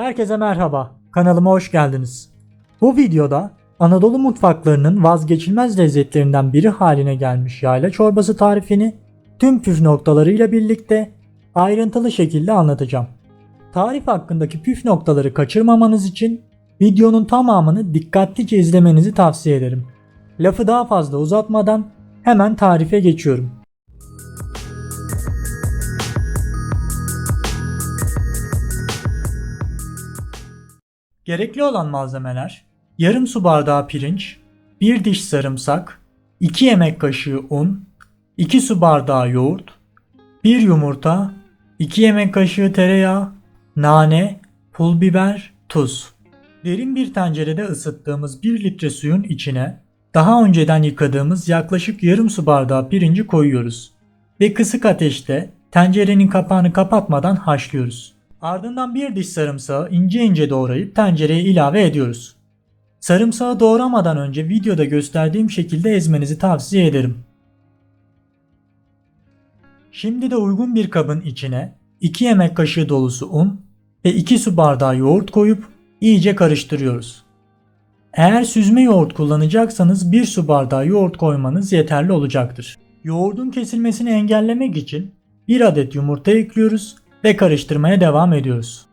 Herkese merhaba, kanalıma hoş geldiniz. Bu videoda Anadolu mutfaklarının vazgeçilmez lezzetlerinden biri haline gelmiş yayla çorbası tarifini tüm püf noktalarıyla birlikte ayrıntılı şekilde anlatacağım. Tarif hakkındaki püf noktaları kaçırmamanız için videonun tamamını dikkatlice izlemenizi tavsiye ederim. Lafı daha fazla uzatmadan hemen tarife geçiyorum. Gerekli olan malzemeler yarım su bardağı pirinç, 1 diş sarımsak, 2 yemek kaşığı un, 2 su bardağı yoğurt, 1 yumurta, 2 yemek kaşığı tereyağı, nane, pul biber, tuz. Derin bir tencerede ısıttığımız 1 litre suyun içine daha önceden yıkadığımız yaklaşık yarım su bardağı pirinci koyuyoruz ve kısık ateşte tencerenin kapağını kapatmadan haşlıyoruz. Ardından bir diş sarımsağı ince ince doğrayıp tencereye ilave ediyoruz. Sarımsağı doğramadan önce videoda gösterdiğim şekilde ezmenizi tavsiye ederim. Şimdi de uygun bir kabın içine 2 yemek kaşığı dolusu un ve 2 su bardağı yoğurt koyup iyice karıştırıyoruz. Eğer süzme yoğurt kullanacaksanız 1 su bardağı yoğurt koymanız yeterli olacaktır. Yoğurdun kesilmesini engellemek için 1 adet yumurta ekliyoruz ve karıştırmaya devam ediyoruz.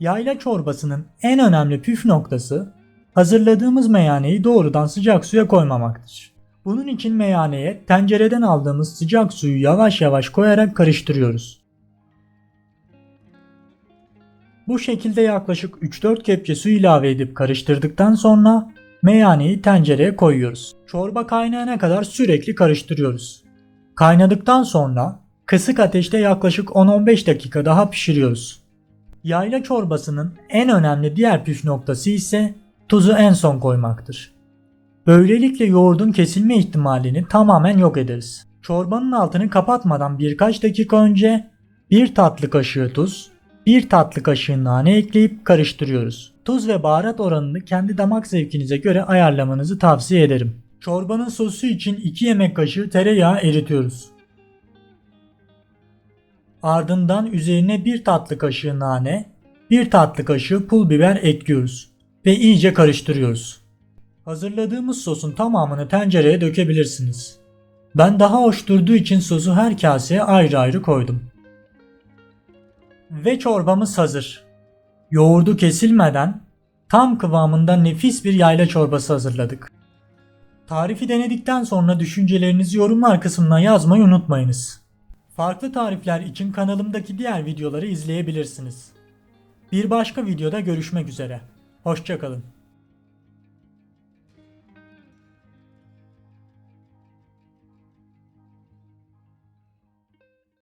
Yayla çorbasının en önemli püf noktası hazırladığımız meyaneyi doğrudan sıcak suya koymamaktır. Bunun için meyaneye tencereden aldığımız sıcak suyu yavaş yavaş koyarak karıştırıyoruz. Bu şekilde yaklaşık 3-4 kepçe su ilave edip karıştırdıktan sonra meyaneyi tencereye koyuyoruz. Çorba kaynayana kadar sürekli karıştırıyoruz. Kaynadıktan sonra kısık ateşte yaklaşık 10-15 dakika daha pişiriyoruz. Yayla çorbasının en önemli diğer püf noktası ise tuzu en son koymaktır. Böylelikle yoğurdun kesilme ihtimalini tamamen yok ederiz. Çorbanın altını kapatmadan birkaç dakika önce 1 tatlı kaşığı tuz, 1 tatlı kaşığı nane ekleyip karıştırıyoruz. Tuz ve baharat oranını kendi damak zevkinize göre ayarlamanızı tavsiye ederim. Çorbanın sosu için 2 yemek kaşığı tereyağı eritiyoruz. Ardından üzerine 1 tatlı kaşığı nane, 1 tatlı kaşığı pul biber ekliyoruz ve iyice karıştırıyoruz. Hazırladığımız sosun tamamını tencereye dökebilirsiniz. Ben daha hoş durduğu için sosu her kaseye ayrı ayrı koydum. Ve çorbamız hazır. Yoğurdu kesilmeden tam kıvamında nefis bir yayla çorbası hazırladık. Tarifi denedikten sonra düşüncelerinizi yorumlar kısmına yazmayı unutmayınız. Farklı tarifler için kanalımdaki diğer videoları izleyebilirsiniz. Bir başka videoda görüşmek üzere. Hoşçakalın.